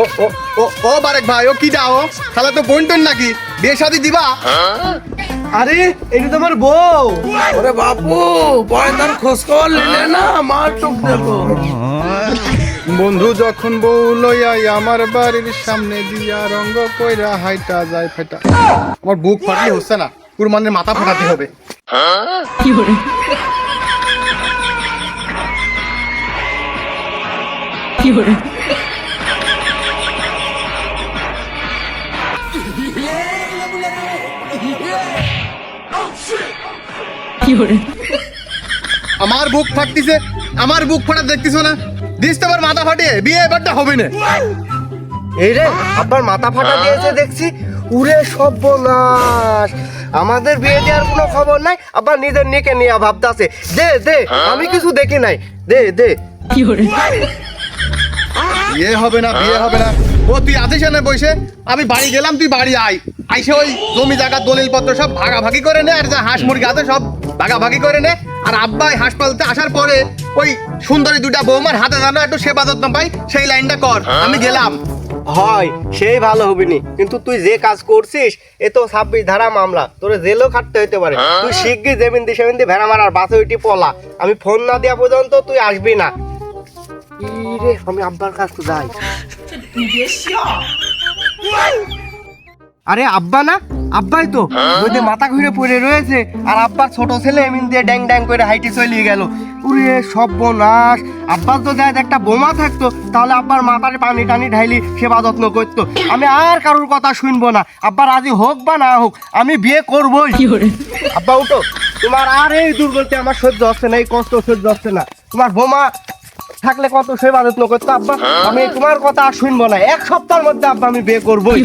ও ও ও ও বারেক ভাই ও কি দাও? তাহলে তো বোন টোন নাকি? বিয়ে শাদি দিবা? আরে এটা তো আমার বউ। ওরে বাপু পয়দার খোঁজ খবর নিলে না মার চোখ দেখো। বন্ধু যখন বউ লইয়াই আমার বাড়ির সামনে দিয়া রঙ্গ কইরা হাইটা যায় ফেটা। আমার বুক ফাটলে হচ্ছে না কুরমানের মাথা ফাটাতে হবে। আমার বুক ফাটতিছে আমার বুক ফাটা দেখতিছো না? দিস তো আবার মাথা ফাটিয়ে বিয়ে এবারটা হবে না। এই রে আব্বার মাথা ফাটা দিয়েছে দেখছি উরে সর্বনাশ। আমাদের বিয়ে দেওয়ার কোনো খবর নাই আবার নিজের নিকে নিয়ে ভাবতাছে। দে দে আমি কিছু দেখি নাই। দে দে। বিয়ে হবে না বিয়ে হবে না। ও তুই আছিস না বসে? আমি বাড়ি গেলাম তুই বাড়ি আয়। আইসে ওই জমি জায়গা দলিল পত্র সব ভাগাভাগি করে নে আর যা হাঁস মুরগি আছে সব ভাগাভাগি করে নে। আর আব্বাই হাসপাতালতে আসার পরে ওই সুন্দরী দুটা বৌমার হাতে জানো একটু সেবা যত্ন পাই সেই লাইনটা কর আমি গেলাম। হয় সেই ভালো হবিনি। কিন্তু তুই যে কাজ করছিস এ তো ছাব্বিশ ধারা মামলা। তোর জেলও খাটতে হইতে পারে। তুই শিগগির যেমিন দি সেমিন দি ভেড়া মারার বাসে উঠি পলা। আমি ফোন না দেওয়া পর্যন্ত তুই আসবি না। আমি আব্বার কাছ তো যাই আরে আব্বা না? আব্বাই তো। নদী মাথা ঘুরে পড়ে রয়েছে। আর আব্বার ছোট ছেলে এমিন দিয়ে ড্যাং ড্যাং করে হাইটে চলিয়ে গেল। উরে সর্বনাশ। আব্বার তো যায় একটা বোমা থাকতো তাহলে আব্বার মাথার পানি টানি ঢাইলি সেবা যত্ন করতো। আমি আর কারোর কথা শুনব না। আব্বার আজই হোক বা না হোক আমি বিয়ে করবোই। আব্বা উঠো। তোমার আর এই দুর্গতি আমার সহ্য হচ্ছে না এই কষ্ট সহ্য হচ্ছে না। তোমার বোমা থাকলে কত সেবা যত্ন করতো আব্বা? আমি তোমার কথা আর শুনব না। এক সপ্তাহের মধ্যে আব্বা আমি বিয়ে করবোই।